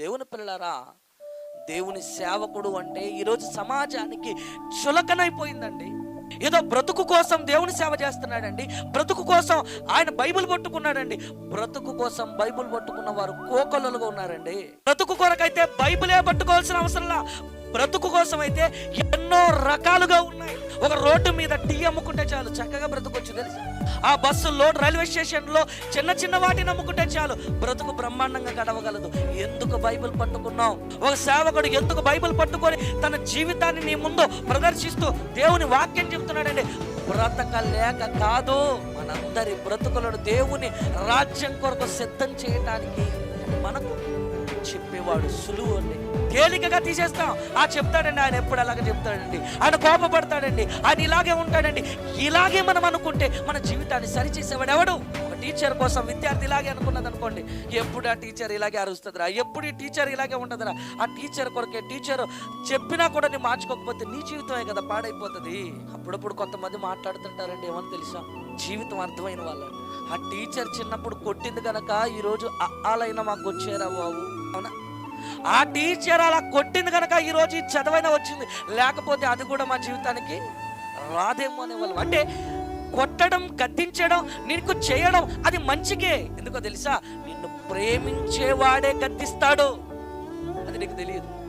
దేవుని పిల్లలారా దేవుని సేవకుడు అంటే ఈరోజు సమాజానికి చులకనైపోయిందండి. ఏదో బ్రతుకు కోసం దేవుని సేవ చేస్తున్నాడండి. బ్రతుకు కోసం ఆయన బైబిల్ పట్టుకున్నాడండి. బ్రతుకు కోసం బైబిల్ పట్టుకున్న వారు కోకొల్లలుగా ఉన్నారండి. బ్రతుకు కొరకైతే బైబిలే పట్టుకోవాల్సిన అవసరంలా బ్రతుకు కోసం అయితే ఎన్నో రకాలుగా ఉన్నాయి. ఒక రోడ్డు మీద టీ అమ్ముకుంటే చాలు చక్కగా బ్రతకొచ్చు తెలుసు? ఆ బస్సుల్లో రైల్వే స్టేషన్లో చిన్న చిన్న వాటిని అమ్ముకుంటే చాలు. బ్రతుకు బ్రహ్మాండంగా గడవగలదు. ఎందుకు బైబిల్ పట్టుకున్నావు? ఒక సేవకుడు ఎందుకు బైబిల్ పట్టుకొని తన జీవితాన్ని నీ ముందు ప్రదర్శిస్తూ దేవుని వాక్యం చెప్తున్నాడండి బ్రతకలేక కాదు మనందరి బ్రతుకులను దేవుని రాజ్యం కొరకు సిద్ధం చేయటానికి మనకు చెప్పేవాడు సులువు అండి. తేలికగా తీసేస్తాం. ఆ చెప్తాడండి ఆయన ఎప్పుడు అలాగే చెప్తాడండి. ఆయన కోపపడతాడండి ఆయన ఇలాగే ఉంటాడండి. ఇలాగే మనం అనుకుంటే మన జీవితాన్ని సరిచేసేవాడు ఎవడు? ఒక టీచర్ కోసం విద్యార్థి ఇలాగే అనుకున్నది అనుకోండి. ఎప్పుడు ఆ టీచర్ ఇలాగే అరుస్తుందిరా? ఎప్పుడు ఈ టీచర్ ఇలాగే ఉండదురా? ఆ టీచర్ కొరకే టీచర్ చెప్పినా కూడా నేను మార్చుకోకపోతే నీ జీవితమే కదా పాడైపోతుంది. అప్పుడప్పుడు కొంతమంది మాట్లాడుతుంటారండి ఏమని తెలుసా? జీవితం అర్థమైన వాళ్ళు ఆ టీచర్ చిన్నప్పుడు కొట్టింది కనుక ఈరోజు ఆలైనా మాకు వచ్చారా బాబు? అవునా? ఆ టీచర్ అలా కొట్టింది కనుక ఈరోజు ఈ చదవైన వచ్చింది. లేకపోతే అది కూడా మా జీవితానికి రాదేమో అనే వాళ్ళం. అంటే కొట్టడం గద్దించడం నీకు చేయడం అది మంచికే. ఎందుకో తెలుసా? నిన్ను ప్రేమించేవాడే గద్దిస్తాడు. అది నీకు తెలియదు.